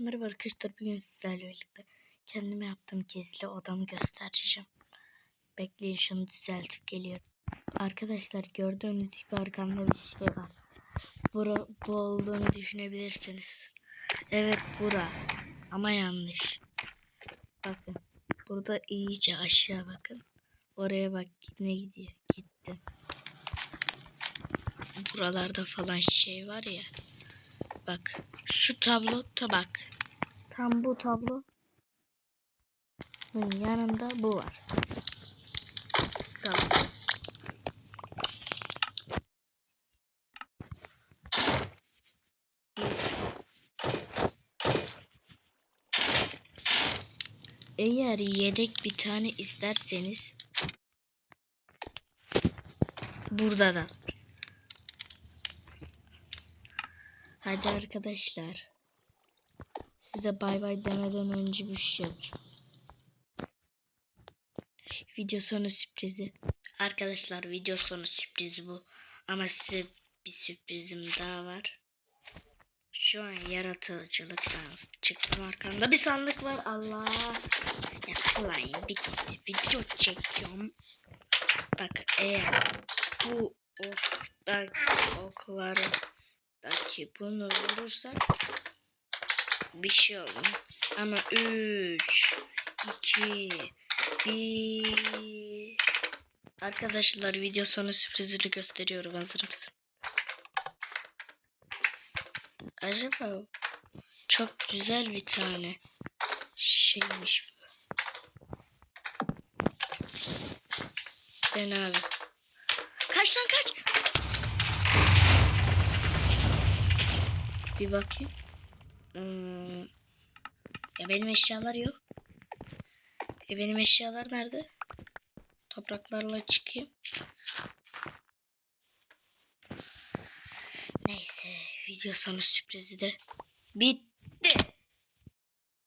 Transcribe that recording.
Merhaba arkadaşlar bugün sizlerle birlikte kendime yaptığım gizli odamı göstereceğim. Bekleyin şunu düzeltip geliyorum. Arkadaşlar gördüğünüz gibi arkamda bir şey var. Bura, bu olduğunu düşünebilirsiniz. Evet bura ama yanlış. Bakın burada iyice aşağı bakın. Oraya bak ne gidiyor gitti. Buralarda falan şey var ya. Bak şu tablo tabak. Tam bu tablo. Bunun yanında bu var. Tamam. Eğer yedek bir tane isterseniz burada da. Hadi arkadaşlar. Size bay bay demeden önce bir şey yapacağım. Video sonu sürprizi. Arkadaşlar video sonu sürprizi bu. Ama size bir sürprizim daha var. Şu an yaratıcılıktan çıktım arkamda bir sandık var. Allah. Yakalayın bir video çekiyorum. Bak eğer bu oktaki oklardaki bunu vurursak bir şey olur. Ama 3 2 1 Arkadaşlar video sonu sürprizini gösteriyorum. Hazır mısın? Acaba çok güzel bir tane şeymiş bu. Ben abi. Kaç lan kaç. Bir bakayım. Hmm. Ya benim eşyalar yok. E benim eşyalar nerede? Topraklarla çıkayım. Neyse video sonu sürprizi de bitti.